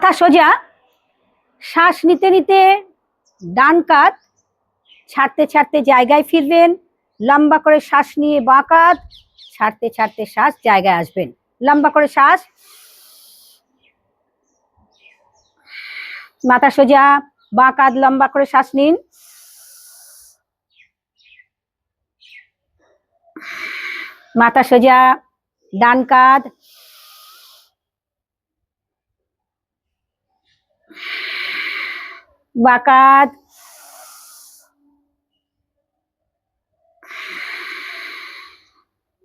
মাথা সোজা, শ্বাস নিতে নিতে ডান কাত, ছাড়তে ছাড়তে জায়গায় ফিরবেন, লম্বা করে শ্বাস নিয়ে বাঁ কাত, ছাড়তে ছাড়তে শ্বাস জায়গায় আসবেন। লম্বা করে শ্বাস। মাথা সোজা, বাঁ কাঁধ লম্বা করে শ্বাস নিন। মাথা সোজা, ডান কাঁধ বাঁ কাঁধ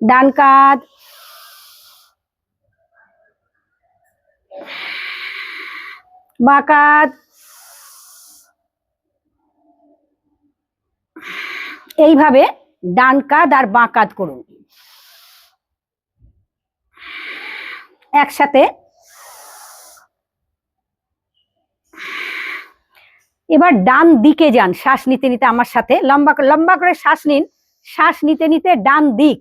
ডান কাঁধ বাঁ কাঁধ এইভাবে ডান কাঁধ আর বাঁ কাঁধ করুন। একসাথে এবার ডান দিকে যান, শ্বাস নিতে নিতে আমার সাথে, লম্বা লম্বা করে শ্বাস নিন, শ্বাস নিতে নিতে ডান দিক।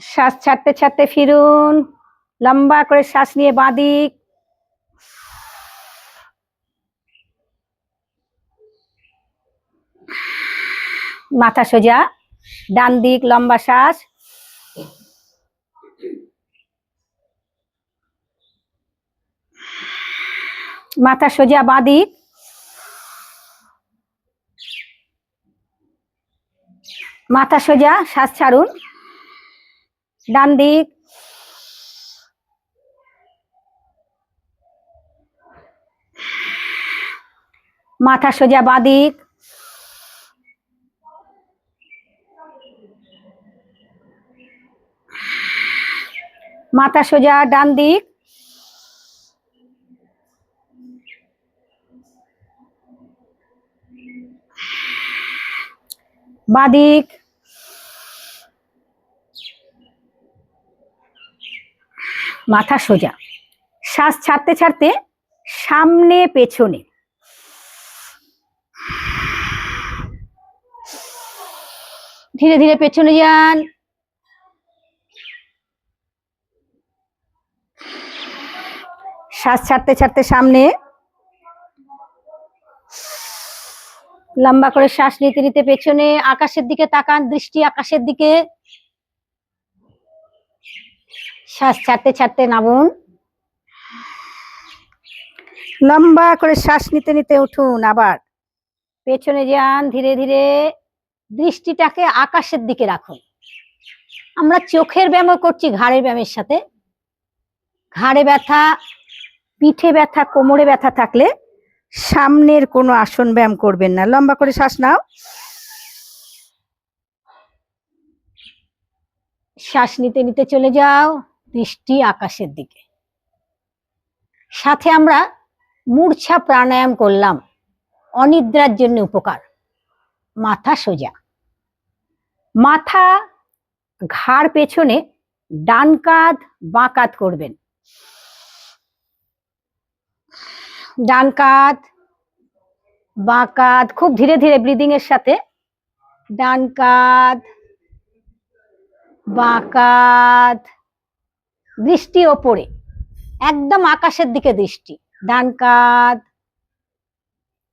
শ্বাস ছাড়তে ছাড়তে ফিরুন, লম্বা করে শ্বাস নিয়ে বাঁ দিক। মাথা সোজা, ডান দিক, লম্বা শ্বাস। মাথা সোজা বাঁ দিক মাথা সোজা শ্বাস ছাড়ুন। ডান দিক। মাথা সোজা বাঁ দিক মাথা সোজা ডান দিক। বাদিক। মাথা সোজা। শ্বাস ছাড়তে ছাড়তে সামনে, পেছনে। ধীরে ধীরে পেছনে যান। শ্বাস ছাড়তে ছাড়তে সামনে। লম্বা করে শ্বাস নিতে নিতে পেছনে আকাশের দিকে তাকান, দৃষ্টি আকাশের দিকে। শ্বাস ছাড়তে ছাড়তে নামুন। লম্বা করে শ্বাস নিতে নিতে উঠুন আবার। পেছনে যান, ধীরে ধীরে দৃষ্টিটাকে আকাশের দিকে রাখুন। আমরা চোখের ব্যায়ামও করছি ঘাড়ের ব্যায়ামের সাথে। ঘাড়ে ব্যথা, পিঠে ব্যথা, কোমরে ব্যথা থাকলে সামনের কোনো আসন ব্যায়াম করবেন না। লম্বা করে শ্বাস নাও। শ্বাস নিতে নিতে চলে যাও দৃষ্টি আকাশের দিকে। সাথে আমরা মূর্ছা প্রাণায়াম করলাম, অনিদ্রার জন্য উপকার। মাথা সোজা। মাথা ঘাড় পেছনে ডান কাঁধ, বাঁ করবেন। ডান কাঁধ বাঁ কাঁধ খুব ধীরে ধীরে ব্রিদিং এর সাথে। ডান কাঁধ বাঁ কাঁধ দৃষ্টি ওপরে, একদম আকাশের দিকে দৃষ্টি। ডান কাঁধ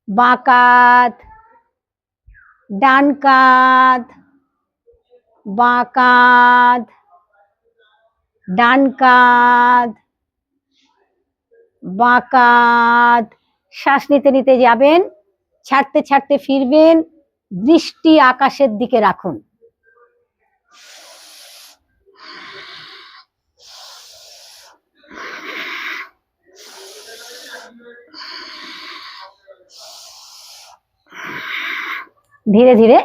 বাঁ কাঁধ ডান কাঁধ বাঁ কাঁধ ডান কাঁধ বাঁ কাঁধ শ্বাস নিতে নিতে যাবেন, ছাড়তে ছাড়তে ফিরবেন, দৃষ্টি আকাশের দিকে রাখুন। ধীরে ধীরে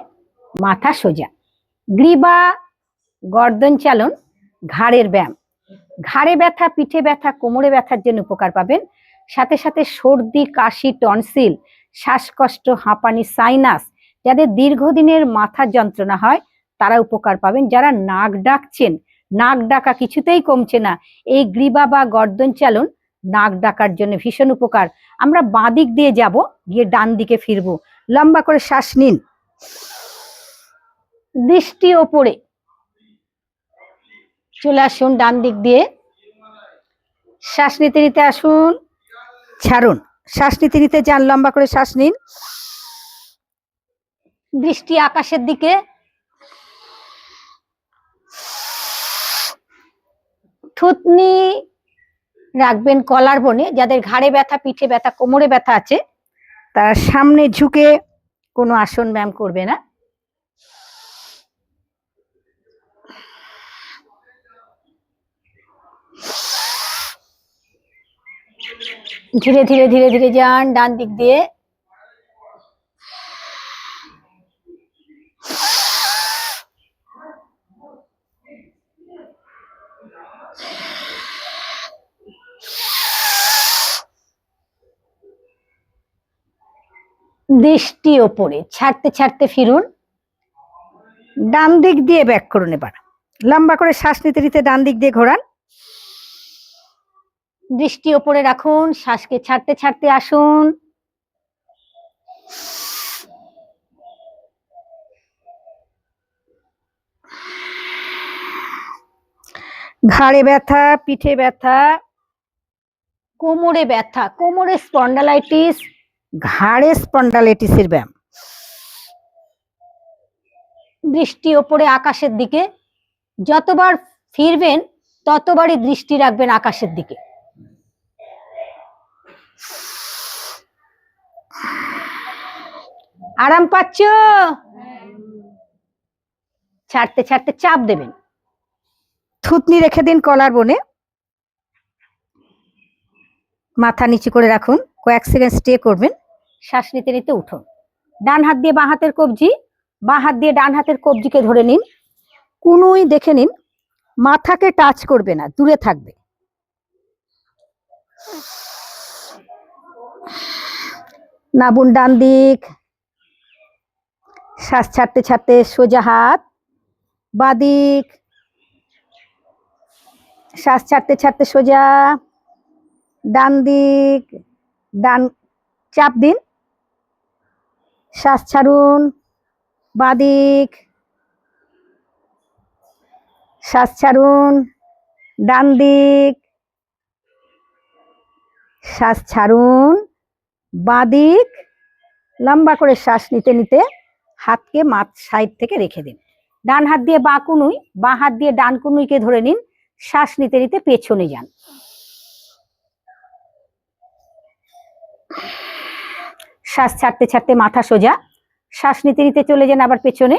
মাথা সোজা। গ্রীবা গর্দন চালন ঘাড়ের ব্যায়াম। ঘাড়ে ব্যথা, পিঠে ব্যথা, কোমরে ব্যথার জন্য উপকার পাবেন। সাথে সাথে সর্দি, কাশি, টনসিল, শ্বাসকষ্ট, হাঁপানি, সাইনাস, যাদের দীর্ঘদিনের মাথার যন্ত্রণা হয়, তারা উপকার পাবেন। যারা নাক ডাকছেন, নাক ডাকা কিছুতেই কমছে না। এই গ্রীবা বা গর্দন চালন নাক ডাকার জন্য ভীষণ উপকার। আমরা বাঁ দিক দিয়ে যাব, গিয়ে ডান দিকে ফিরবো। লম্বা করে শ্বাস নিন। দৃষ্টি ওপরে। চলে আসুন ডান দিক দিয়ে। শ্বাস নিতে নিতে আসুন। ছাড়ুন। শ্বাস নিতে নিতে যান, লম্বা করে শ্বাস নিন। দৃষ্টি আকাশের দিকে। থুতনি রাখবেন কলার বনে। যাদের ঘাড়ে ব্যথা, পিঠে ব্যথা, কোমরে ব্যথা আছে, তারা সামনে ঝুঁকে কোনো আসন ব্যায়াম করবে না। ধীরে ধীরে ধীরে ধীরে যান, ডান দিক দিয়ে। দৃষ্টি ওপরে, ছাড়তে ছাড়তে ফিরুন। ডান দিক দিয়ে ব্যাক করুন এবার। লম্বা করে শ্বাস নিতে নিতে ডান দিক দিয়ে ঘোরান। দৃষ্টি ওপরে রাখুন, শ্বাসকে ছাড়তে ছাড়তে আসুন। ঘাড়ে ব্যথা, পিঠে ব্যথা, কোমরে ব্যথা, কোমরে স্পন্ডালাইটিস, ঘাড়ে স্পন্ডালাইটিসের ব্যায়াম। দৃষ্টি ওপরে আকাশের দিকে, যতবার ফিরবেন ততবারই দৃষ্টি রাখবেন আকাশের দিকে। আরাম পাচ্ছ? ছাড়তে ছাড়তে চাপ দেবেন। থুতনি রেখে দিন কলার বনে। মাথা নিচু করে রাখুন। কয়েক সেকেন্ড স্টে করবেন। শ্বাস নিতে নিতে উঠুন। ডান হাত দিয়ে বাঁ হাতের কবজি। বাঁ হাত দিয়ে ডান হাতের কবজিকে ধরে নিন। কুনুই দেখে নিন। মাথাকে টাচ করবে না দূরে থাকবে। নাবুন ডান দিক। শ্বাস ছাড়তে ছাড়তে সোজা হাত, বাদিক। শ্বাস ছাড়তে ছাড়তে সোজা, ডান দিক, ডান, চাপ দিন। শ্বাস ছাড়ুন, বাদিক। শ্বাস ছাড়ুন, ডান দিক। শ্বাস ছাড়ুন, বাদিক। লম্বা করে শ্বাস নিতে নিতে হাতকে মাথ সাইড থেকে রেখে দিন। ডান হাত দিয়ে বাঁ কুনুই, বাঁ হাত দিয়ে ডান কুনুইকে ধরে নিন। শ্বাস নিতে নিতে পেছনে যান। শ্বাস ছাড়তে ছাড়তে মাথা সোজা। শ্বাস নিতে নিতে চলে যান আবার পেছনে।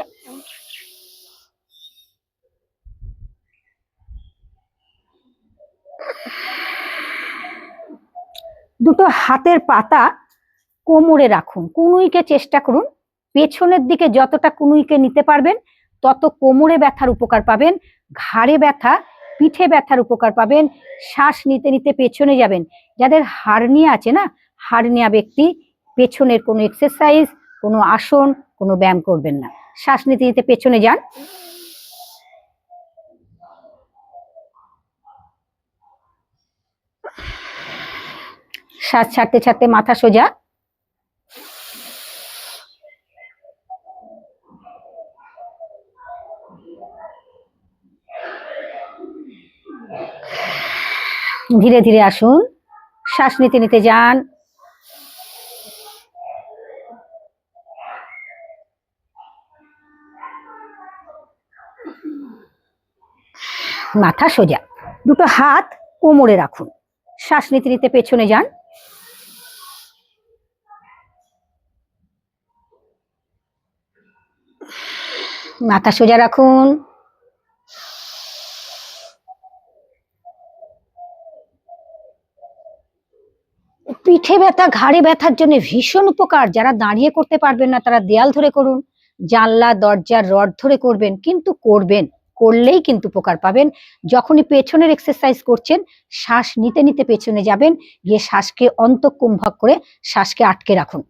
দুটো হাতের পাতা কোমরে রাখুন। কুনুইকে চেষ্টা করুন পেছনের দিকে যতটা কুনুইকে নিতে পারবেন, তত কোমরে ব্যথার উপকার পাবেন, ঘাড়ে ব্যথা, পিঠে ব্যথার উপকার পাবেন, শ্বাস নিতে নিতে পেছনে যাবেন। যাদের হার্নিয়া আছে না, হার্নিয়া ব্যক্তি, পেছনের কোনো এক্সারসাইজ কোনো আসন, কোনো ব্যায়াম করবেন না। শ্বাস নিতে নিতে পেছনে যান। শ্বাস ছাড়তে ছাড়তে মাথা সোজা। ধীরে ধীরে আসুন। শ্বাস নিতে নিতে যান। মাথা সোজা। দুটো হাত কোমরে রাখুন। শ্বাস নিতে নিতে পেছনে যান। মাথা সোজা রাখুন। ব্যথা, ঘাড়ে ব্যথার জন্য ভীষণ উপকার। যারা দাঁড়িয়ে করতে পারবেন না, তারা দেয়াল ধরে করুন, জানলা, দরজার রড ধরে করবেন, কিন্তু করবেন, করলেই কিন্তু উপকার পাবেন। যখনই পেছনের এক্সারসাইজ করছেন, শ্বাস নিতে নিতে পেছনে যাবেন, গিয়ে শ্বাসকে অন্তঃকুম্ভক করে শ্বাসকে আটকে রাখুন।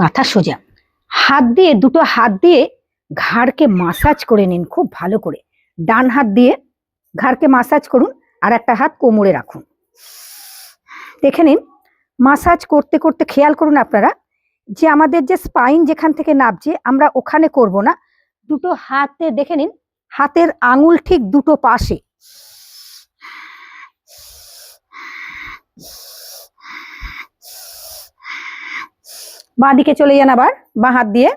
মাথা সোজা। হাত দিয়ে, দুটো হাত দিয়ে ঘাড়কে মাসাজ করে নিন খুব ভালো করে। ডান হাত দিয়ে ঘাড়কে মাসাজ করুন আর একটা হাত কোমরে রাখুন। দেখে নিন মাসাজ করতে করতে খেয়াল করুন আপনারা যে আমাদের যে স্পাইন যেখান থেকে নাবছে আমরা ওখানে করব না। দুটো হাতে দেখে নিন, হাতের আঙুল ঠিক দুটো পাশে। বাঁ দিকে চলে যান আবার, বাঁ হাত দিয়ে।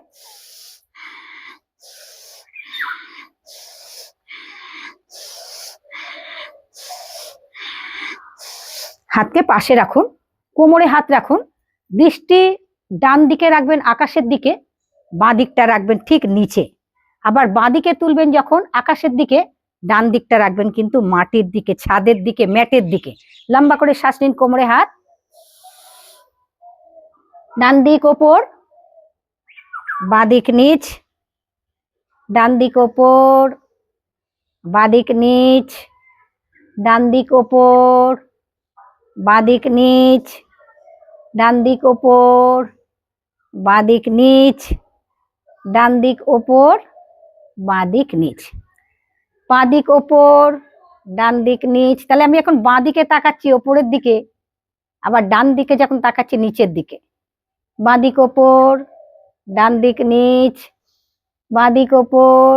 হাতকে পাশে রাখুন, কোমরে হাত রাখুন, দৃষ্টি ডান দিকে রাখবেন আকাশের দিকে, বাঁ দিকটা রাখবেন ঠিক নিচে। আবার বাঁ দিকে তুলবেন যখন আকাশের দিকে, ডান দিকটা রাখবেন কিন্তু মাটির দিকে, ছাদের দিকে, ম্যাটের দিকে। লম্বা করে শ্বাস নিন কোমরে হাত। ডান দিক ওপর বাদিক নিচ, ডান দিক ওপর বাদিক নিচ, ডান দিক ওপর বাদিক নিচ, ডান দিক ওপর বাদিক নিচ, ডান দিক ওপর বাদিক নিচ। বাদিক ওপর, ডান দিক নিচ, তাহলে আমি এখন বাঁ দিকে তাকাচ্ছি ওপরের দিকে, আবার ডান দিকে যখন তাকাচ্ছি নিচের দিকে। বাঁ দিক ওপর ডান দিক নিচ, বাঁদিক ওপর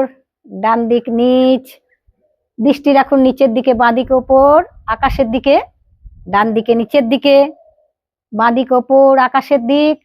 ডান দিক নিচ। দৃষ্টি রাখুন নিচের দিকে বাঁদিক ওপর, আকাশের দিকে ডান দিকে নিচের দিকে। বাঁদিক ওপর, আকাশের দিক